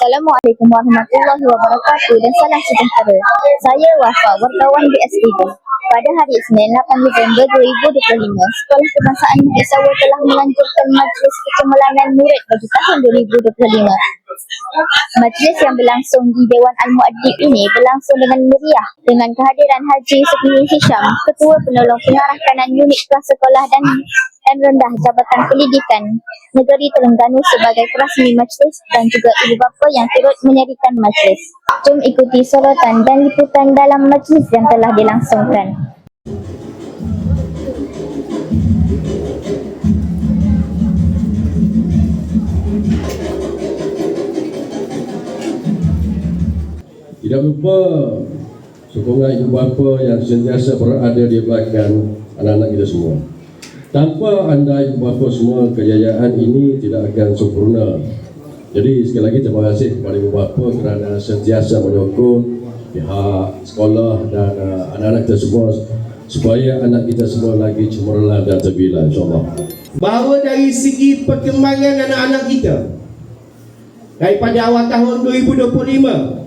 Assalamualaikum warahmatullahi wabarakatuh dan salam sejahtera. Saya Wafa, wartawan BSTV. Pada hari Isnin 8 November 2025, Sekolah Kebangsaan Bukit Sawah telah melanjutkan majlis kecemalangan murid bagi tahun 2025. Majlis yang berlangsung di Dewan Al-Muaddib ini berlangsung dengan meriah dengan kehadiran Haji Sukmi Hisham, Ketua Penolong Pengarah Kanan Unit Kelas Sekolah dan dan Rendah Jabatan Pendidikan Negeri Terengganu sebagai perasmi majlis dan juga ibu bapa yang turut menyerikan majlis. Jom ikuti sorotan dan liputan dalam majlis yang telah dilangsungkan. Tidak lupa sokongan ibu bapa yang sentiasa berada di belakang anak-anak kita semua. Tanpa anda ibu bapa semua, kejayaan ini tidak akan sempurna. Jadi sekali lagi terima kasih kepada ibu bapa kerana sentiasa menyokong pihak sekolah dan uh, anak-anak kita semua supaya anak kita semua lagi cemerlang dan terbilang insyaAllah. bahawa dari segi perkembangan anak-anak kita daripada awal tahun 2025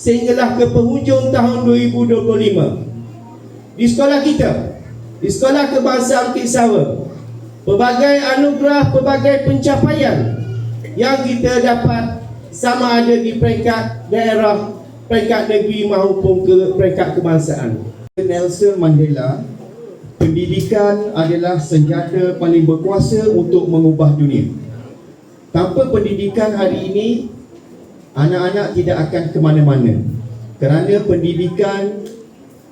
sehinggalah ke penghujung tahun 2025 di sekolah kita di sekolah kebangsaan Kisawar pelbagai anugerah pelbagai pencapaian yang kita dapat sama ada di peringkat daerah peringkat negeri maupun ke peringkat kebangsaan Nelson Mandela, pendidikan adalah senjata paling berkuasa untuk mengubah dunia. Tanpa pendidikan hari ini, anak-anak tidak akan ke mana-mana. Kerana pendidikan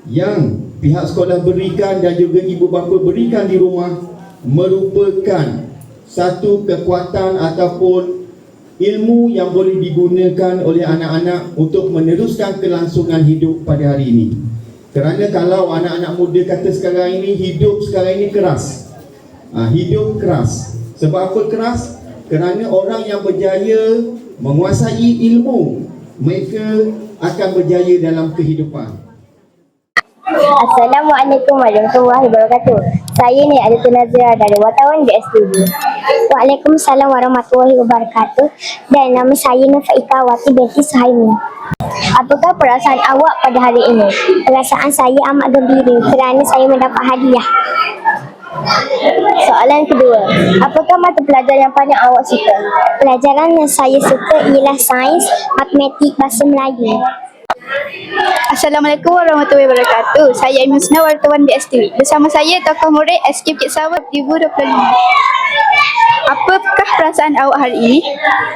yang pihak sekolah berikan dan juga ibu bapa berikan di rumah merupakan satu kekuatan ataupun ilmu yang boleh digunakan oleh anak-anak untuk meneruskan kelangsungan hidup pada hari ini. Kerana kalau anak-anak muda kata sekarang ini hidup sekarang ini keras. Ha, hidup keras. Sebab apa keras? Kerana orang yang berjaya menguasai ilmu, mereka akan berjaya dalam kehidupan. Assalamualaikum warahmatullahi wabarakatuh. Saya ni ada Nazira dari wartawan BSTV. Waalaikumsalam warahmatullahi wabarakatuh. Dan nama saya Nufaika Wati binti Suhaimi. Apakah perasaan awak pada hari ini? Perasaan saya amat gembira kerana saya mendapat hadiah. Soalan kedua, apakah mata pelajaran yang paling awak suka? Pelajaran yang saya suka ialah sains, matematik, bahasa Melayu. Assalamualaikum warahmatullahi wabarakatuh. Saya Aimin Sina, wartawan BSTV. Bersama saya tokoh murid SK Bukit Sawah 2025. Apakah perasaan awak hari ini?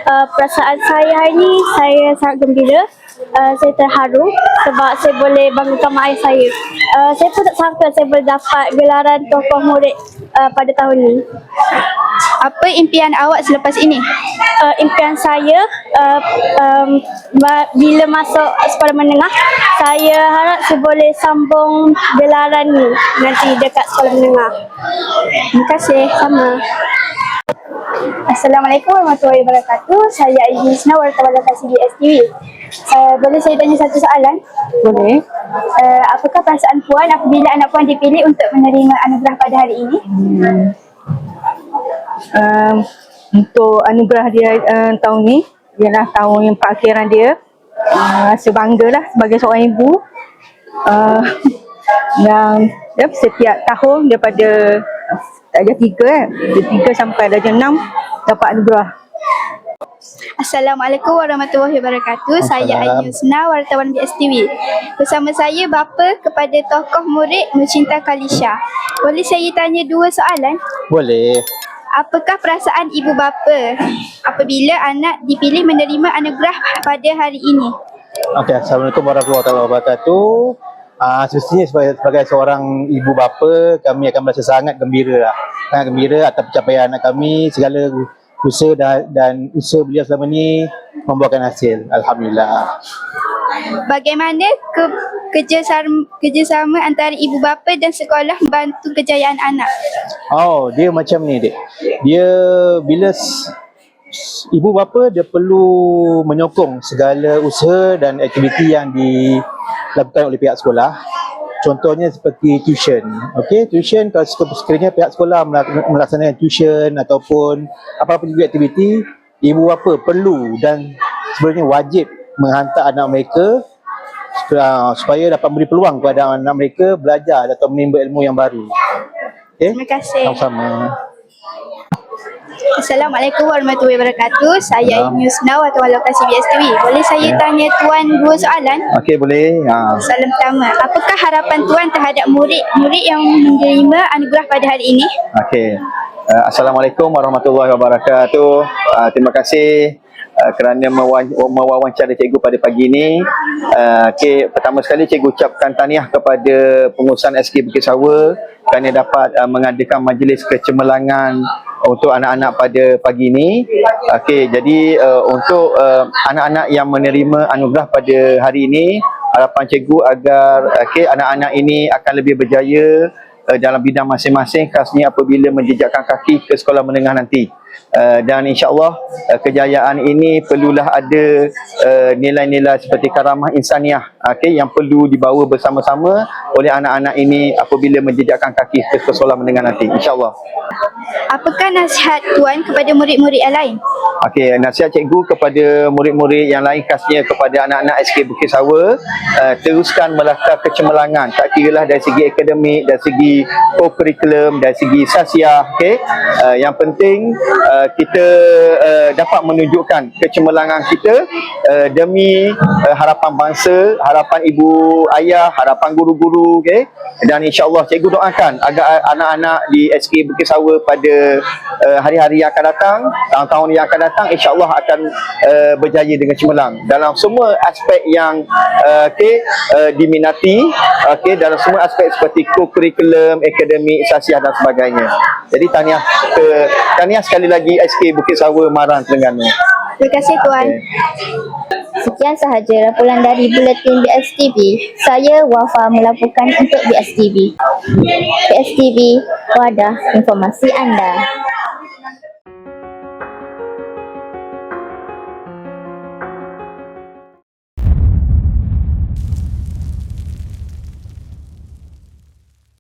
Uh, perasaan saya hari ini saya sangat gembira. Uh, saya terharu sebab saya boleh banggakan mak ayah saya. Uh, saya pun tak sangka saya boleh dapat gelaran tokoh murid uh, pada tahun ini. Apa impian awak selepas ini? Uh, impian saya uh, um, bila masuk sekolah menengah, saya harap saya boleh sambung gelaran ni nanti dekat sekolah menengah. Terima kasih. Sama. Assalamualaikum warahmatullahi wabarakatuh. Saya Aimin Sina, wartawan lokasi BSTV. Uh, boleh saya tanya satu soalan? Boleh. Uh, apakah perasaan puan apabila anak puan dipilih untuk menerima anugerah pada hari ini? Um, untuk anugerah dia uh, tahun ni ialah tahun yang perakhiran dia. Uh, rasa bangga lah sebagai seorang ibu. Uh, yang ya, setiap tahun daripada darjah tiga kan. Darjah tiga sampai darjah enam dapat anugerah. Assalamualaikum warahmatullahi wabarakatuh. Saya Ayu Sena, wartawan BSTV. Bersama saya bapa kepada tokoh murid Nucinta Kalisha. Boleh saya tanya dua soalan? Boleh. Apakah perasaan ibu bapa apabila anak dipilih menerima anugerah pada hari ini? Okey, Assalamualaikum warahmatullahi wabarakatuh. Ah, semestinya sebagai, sebagai seorang ibu bapa, kami akan merasa sangat gembira lah. Sangat gembira atas pencapaian anak kami, segala usaha dan, dan usaha beliau selama ni membuahkan hasil. Alhamdulillah. Bagaimana ke, kerjasama, kerjasama antara ibu bapa dan sekolah membantu kejayaan anak? Oh, dia macam ni dek. Dia bila ibu bapa dia perlu menyokong segala usaha dan aktiviti yang dilakukan oleh pihak sekolah. Contohnya seperti tuition. Okey, tuition kalau sek- sekiranya pihak sekolah melak- melaksanakan tuition ataupun apa-apa juga aktiviti, ibu bapa perlu dan sebenarnya wajib menghantar anak mereka supaya, supaya dapat beri peluang kepada anak mereka belajar atau menimba ilmu yang baru. Okay? Terima kasih. Sama-sama. Assalamualaikum warahmatullahi wabarakatuh. Saya Salam. Yusna atau lokasi BSTV. Boleh saya Ya. tanya tuan dua soalan? Okey, boleh. Ha. Soalan pertama, apakah harapan tuan terhadap murid-murid yang menerima anugerah pada hari ini? Okey. Uh, Assalamualaikum warahmatullahi wabarakatuh. Uh, terima kasih uh, kerana mewa- mewawancara cikgu pada pagi ini. Uh, okey, pertama sekali cikgu ucapkan tahniah kepada pengurusan SK Bukit Sawa kerana dapat uh, mengadakan majlis kecemerlangan untuk anak-anak pada pagi ini. Okey, jadi uh, untuk uh, anak-anak yang menerima anugerah pada hari ini, harapan cikgu agar okey anak-anak ini akan lebih berjaya uh, dalam bidang masing-masing khasnya apabila menjejakkan kaki ke sekolah menengah nanti. Uh, dan insyaAllah uh, kejayaan ini perlulah ada uh, nilai-nilai seperti karamah insaniah okay, yang perlu dibawa bersama-sama oleh anak-anak ini apabila menjejakkan kaki ke sekolah menengah nanti. InsyaAllah. Apakah nasihat tuan kepada murid-murid yang lain? Okey, nasihat cikgu kepada murid-murid yang lain khasnya kepada anak-anak SK Bukit Sawa uh, teruskan melakar kecemerlangan tak kiralah dari segi akademik, dari segi co-curriculum, dari segi sasiah okey. Uh, yang penting uh, kita uh, dapat menunjukkan kecemerlangan kita uh, demi uh, harapan bangsa, harapan ibu ayah, harapan guru-guru okey. Dan insya-Allah cikgu doakan agar anak-anak di SK Bukit Sawa pada uh, hari-hari yang akan datang, tahun-tahun yang akan datang insya-Allah akan uh, berjaya dengan cemerlang dalam semua aspek yang uh, okey uh, diminati okey dalam semua aspek seperti co-curriculum, akademik, sasiah dan sebagainya. Jadi tahniah ke tahniah sekali lagi SK Bukit Sawa Marang Terengganu. Terima kasih tuan. Sekian sahaja laporan dari Buletin BSTV. Saya Wafa melaporkan untuk BSTV. BSTV, wadah informasi anda.